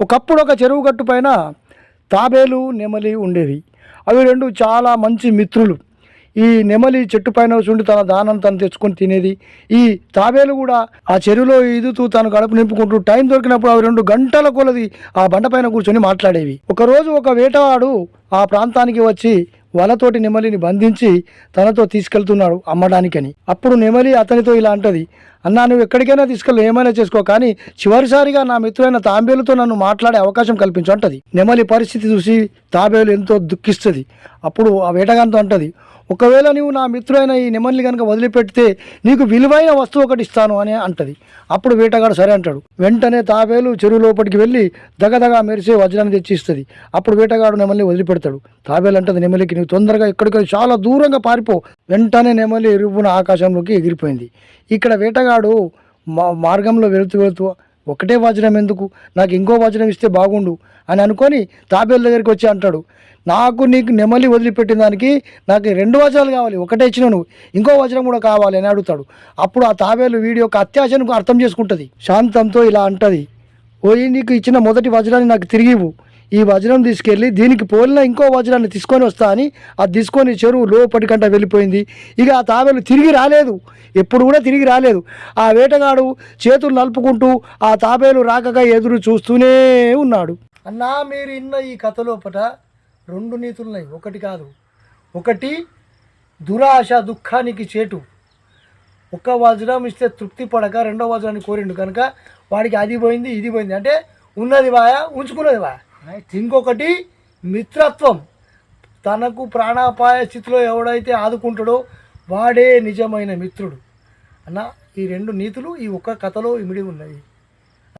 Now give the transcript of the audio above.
ఒకప్పుడు ఒక చెరువు గట్టు పైన తాబేలు నెమలి ఉండేవి. అవి రెండు చాలా మంచి మిత్రులు. ఈ నెమలి చెట్టు పైన చూండి తన దానం తను తెచ్చుకొని తినేది. ఈ తాబేలు కూడా ఆ చెరువులో ఈదుతూ తను గడప నింపుకుంటూ టైం దొరికినప్పుడు అవి రెండు గంటల కొలది ఆ బండ పైన కూర్చొని మాట్లాడేవి. ఒకరోజు ఒక వేటవాడు ఆ ప్రాంతానికి వచ్చి వలతోటి నెమలిని బంధించి తనతో తీసుకెళ్తున్నాడు అమ్మడానికని. అప్పుడు నెమలి అతనితో ఇలా అంటది అన్నా నువ్వు ఎక్కడికైనా తీసుకెళ్ళి ఏమైనా చేసుకో కానీ చివరిసారిగా నా మిత్రులైన తాంబేలుతో నన్ను మాట్లాడే అవకాశం కల్పించు అంటది. నెమలి పరిస్థితి చూసి తాబేలు ఎంతో దుఃఖిస్తుంది. అప్పుడు ఆ వేటగాంతో అంటది ఒకవేళ నువ్వు నా మిత్రుడైన ఈ నెమలిని కనుక వదిలిపెడితే నీకు విలువైన వస్తువు ఒకటి ఇస్తాను అని అంటది. అప్పుడు వేటగాడు సరే అంటాడు వెంటనే తాబేలు చెరువు లోపలికి వెళ్ళి దగదగా మెరిసే వజ్రాన్ని తెచ్చి ఇస్తుంది అప్పుడు వేటగాడు నెమలిని వదిలిపెడతాడు. తాబేలు అంటది నెమలికి నువ్వు తొందరగా ఎక్కడికి చాలా దూరంగా పారిపో వెంటనే నెమలి ఎరుపున ఆకాశంలోకి ఎగిరిపోయింది. ఇక్కడ వేటగాడు మా మార్గంలో వెళుతూ వెళుతూ ఒకటే వజ్రం ఎందుకు? నాకు ఇంకో వజ్రం ఇస్తే బాగుండు అని అనుకొని తాబేలు దగ్గరికి వచ్చి అంటాడు. నాకు నీకు నెమలి వదిలిపెట్టిన దానికి నాకు రెండు వజ్రాలు కావాలి. ఒకటే ఇచ్చిన నువ్వు ఇంకో వజ్రం కూడా కావాలి అని అడుగుతాడు. అప్పుడు ఆ తాబేలు వీడి యొక్క అత్యాశను అర్థం చేసుకుంటుంది. శాంతంతో ఇలా అంటది. ఓయి నీకు ఇచ్చిన మొదటి వజ్రాన్ని నాకు తిరిగివు ఈ వజ్రం తీసుకెళ్ళి దీనికి పోలిన ఇంకో వజ్రాన్ని తీసుకొని వస్తా అని అది తీసుకొని చెరువు లోపటికంట వెళ్ళిపోయింది. ఇక ఆ తాబేలు తిరిగి రాలేదు. ఎప్పుడు కూడా తిరిగి రాలేదు. ఆ వేటగాడు చేతులు నలుపుకుంటూ ఆ తాబేలు రాకగా ఎదురు చూస్తూనే ఉన్నాడు. అన్నా మీరు ఇన్న ఈ కథ లోపట రెండు నీతులున్నాయి. ఒకటి కాదు. ఒకటి దురాశ దుఃఖానికి చేటు. ఒక్క వజ్రం ఇస్తే తృప్తి పడక రెండో వజ్రాన్ని కోరిండు కనుక వాడికి అది పోయింది ఇది పోయింది. అంటే ఉన్నది వాయా ఉంచుకున్నది వాయా. ఇంకొకటి మిత్రత్వం. తనకు ప్రాణాపాయ స్థితిలో ఎవడైతే ఆదుకుంటాడో వాడే నిజమైన మిత్రుడు. అన్న ఈ రెండు నీతులు ఈ ఒక్క కథలో ఇమిడి ఉన్నాయి.